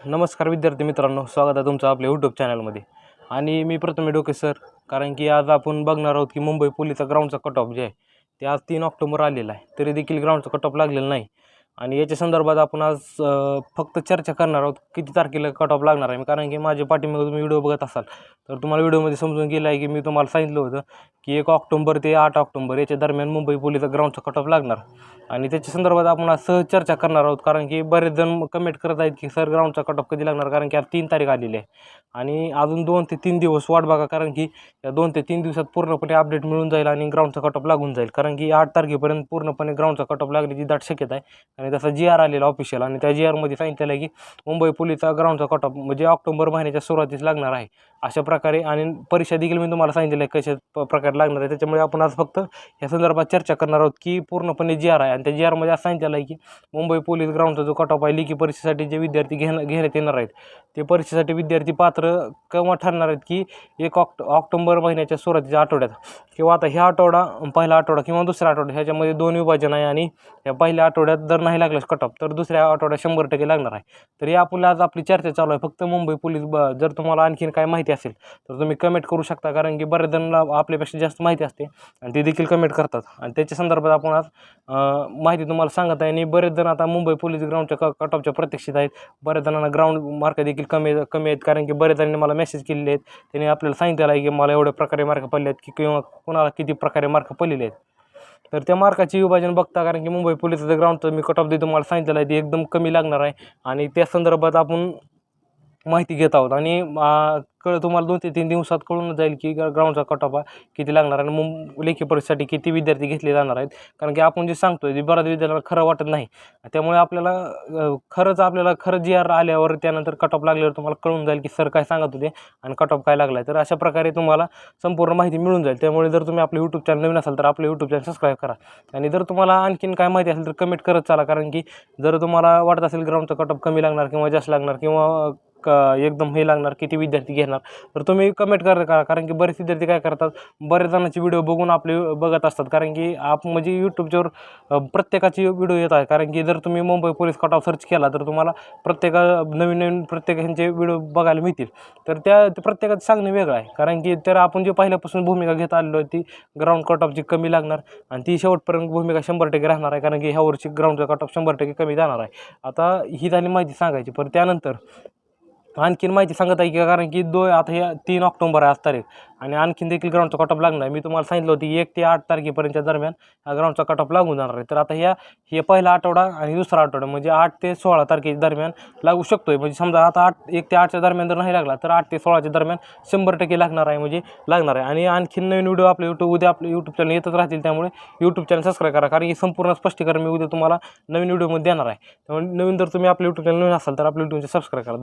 नमस्कार विद्यार्थी मित्रांनो स्वागत आहे तुमचं आपल्या यूट्यूब चॅनलमध्ये आणि मी प्रथमे डोके सर कारण की आज आपण बघणार आहोत की मुंबई पोलीसचा ग्राउंडचा कट ऑफ जे आहे ते आज तीन ऑक्टोबर आलेला आहे. तरी देखील ग्राउंडचा कट ऑफ लागलेला नाही. आणि याच्या संदर्भात आपण आज फक्त चर्चा करणार आहोत किती तारखेला कट ऑफ लागणार आहे. कारण की माझ्या पाठीमागे तुम्ही व्हिडिओ बघत असाल. तर तुम्हाला व्हिडिओमध्ये समजून गेलं आहे की मी तुम्हाला सांगितलं होतं की एक ऑक्टोंबर ते आठ ऑक्टोंबर याच्या दरम्यान मुंबई पोलीसचा ग्राउंडचा कट ऑफ लागणार. आणि त्याच्या संदर्भात आपण आज सहज चर्चा करणार आहोत कारण की बरेच जण कमेंट करत आहेत की सर ग्राउंडचा कट ऑफ कधी लागणार? कारण की आज तीन तारीख आलेली आहे. आणि अजून दोन ते तीन दिवस वाट बघा कारण की या दोन ते तीन दिवसात पूर्णपणे अपडेट मिळून जाईल आणि ग्राउंडचा कट ऑफ लागून जाईल. कारण की आठ तारखेपर्यंत पूर्णपणे ग्राउंडचा कट ऑफ लागण्याची दाट शक्यता आहे. आणि तसा जी आर आलेला ऑफिशियल आणि त्या जी आरमध्ये सांगितलेलं आहे की मुंबई पोलीसचा ग्राउंडचा कट ऑफ म्हणजे ऑक्टोबर महिन्याच्या सुरुवातीस लागणार आहे. अशा प्रकारे आणि परीक्षा देखील मी तुम्हाला सांगितलेलं आहे कशा प- प्रकारे लागणार आहे. त्याच्यामुळे आपण आज फक्त या संदर्भात चर्चा करणार आहोत की पूर्णपणे जी आर आहे. आणि त्या जी आरमध्ये असं सांगितलं आहे की मुंबई पोलीस ग्राउंडचा जो कट ऑफ आहे लिखी परीक्षेसाठी जे विद्यार्थी घेणं घेण्यात येणार आहेत ते परीक्षेसाठी विद्यार्थी पात्र केव्हा ठरणार आहेत की एक ऑक्ट ऑक्टोंबर महिन्याच्या सुरुवातीच्या आठवड्यात? किंवा आता ह्या आठवडा पहिला आठवडा किंवा दुसरा आठवडा ह्याच्यामध्ये दोन विभाजन आहे आणि या पहिल्या आठवड्यात जर नाही लागलं कट ऑफ तर दुसऱ्या आठवड्यात शंभर टक्के लागणार आहे. तर या आपल्या आज आपली चर्चा चालू आहे. फक्त मुंबई पोलीस ब जर तुम्हाला आणखीन काय माहिती असेल तर तुम्ही कमेंट करू शकता. कारण की बऱ्याच जणांना आपल्यापेक्षा जास्त माहिती असते आणि ते देखील कमेंट करतात. आणि त्याच्या संदर्भात आपण आज माहिती तुम्हाला सांगत आहे. आणि बरेच जण आता मुंबई पोलीस ग्राउंडच्या क कट ऑफच्या आहेत. बऱ्याच जणांना ग्राउंड मार्क देखील कमी कमी आहेत. कारण की बऱ्याच जणांनी मला मेसेज केलेले आहेत. त्यांनी आपल्याला सांगितलेलं आहे की मला एवढ्या प्रकारे मार्क पडले आहेत की किंवा कोणाला किती प्रकारे मार्क पडलेले आहेत. तर त्या मार्काचे विभाजन बघता कारण की मुंबई पोलीसचं ग्राउंडचं मी कट ऑफ दे तुम्हाला सांगितलेलं आहे. ते एकदम कमी लागणार आहे. आणि त्या संदर्भात आपण माहिती घेत आहोत. आणि कळ तुम्हाला दोन ते तीन दिवसात कळून जाईल की ग्राउंडचा कट ऑफ किती लागणार आणि मुं लेखी परीक्षेसाठी किती विद्यार्थी घेतले जाणार आहेत. कारण की आपण जे सांगतोय ते बऱ्याच विद्यार्थ्याला खरं वाटत नाही. त्यामुळे आपल्याला खरंच आपल्याला खरं जी आर आल्यावर त्यानंतर कट ऑफ लागल्यावर तुम्हाला कळून जाईल की सर काय सांगत होते आणि कट ऑफ काय लागला आहे तर अशा प्रकारे तुम्हाला संपूर्ण माहिती मिळून जाईल. त्यामुळे जर तुम्ही आपलं यूट्यूब चॅनल नवीन असाल तर आपलं यूट्यूब चॅनल सबस्क्राईब करा. आणि जर तुम्हाला आणखीन काय माहिती असेल तर कमेंट करत चाला. कारण की जर तुम्हाला वाटत असेल ग्राउंडचा कट ऑफ कमी लागणार किंवा जास्त लागणार किंवा क एकदम हे लागणार किती विद्यार्थी घेणार? तर तुम्ही कमेंट कर करा. कारण की बरेच विद्यार्थी काय करतात बरेच जणांचे व्हिडिओ बघून आपले बघत असतात. कारण की आप म्हणजे यूट्यूबच्यावर प्रत्येकाची व्हिडिओ येत आहे कारण की जर तुम्ही Mumbai police cut off search केला तर तुम्हाला प्रत्येका नवीन नवीन प्रत्येकांचे व्हिडिओ बघायला मिळतील. तर त्या प्रत्येकाचं सांगणं वेगळं आहे. कारण की तर आपण जे पहिल्यापासून भूमिका घेत आलेलो आहे ती ग्राउंड कट ऑफची कमी लागणार आणि ती शेवटपर्यंत भूमिका शंभर टक्के राहणार आहे. कारण की ह्या वर्षी ग्राउंडचा कट ऑफ शंभर टक्के कमी जाणार आहे. आता ही झाली माहिती सांगायची. पण त्यानंतर आणखीन माहिती सांगत आहे की कारण की दो आता हे तीन ऑक्टोंबर आहे आज तारीख. आणि आणखीन देखील ग्राउंडचा कट ऑफ लागणार आहे. मी तुम्हाला सांगितलं होतं एक ते आठ तारखेपर्यंतच्या दरम्यान हा ग्राउंडचा कट ऑफ लागून जाणार आहे. तर आता ह्या हे पहिला आठवडा आणि दुसरा आठवडा म्हणजे आठ ते सोळा तारखेच्या दरम्यान लागू शकतोय. म्हणजे समजा आता आठ एक ते आठच्या दरम्यान जर नाही लागला तर आठ ते सोळाच्या दरम्यान शंभर टक्के लागणार आहे म्हणजे लागणार आहे. आणि आणखीन नवीन व्हिडिओ आपले यूट्यूब उद्या आपले यूट्यूब चॅनल येतच राहतील त्यामुळे यूट्यूब चॅनल सबस्क्राईब करा. कारण की संपूर्ण स्पष्टीकरण मी उद्या तुम्हाला नवीन व्हिडिओमध्ये देणार आहे. त्यामुळे नवीन जर तुम्ही आपल्या यूट्यूब चॅनल नवीन असाल तर आपल्या यूट्यूबचे सबस्क्राईब करा.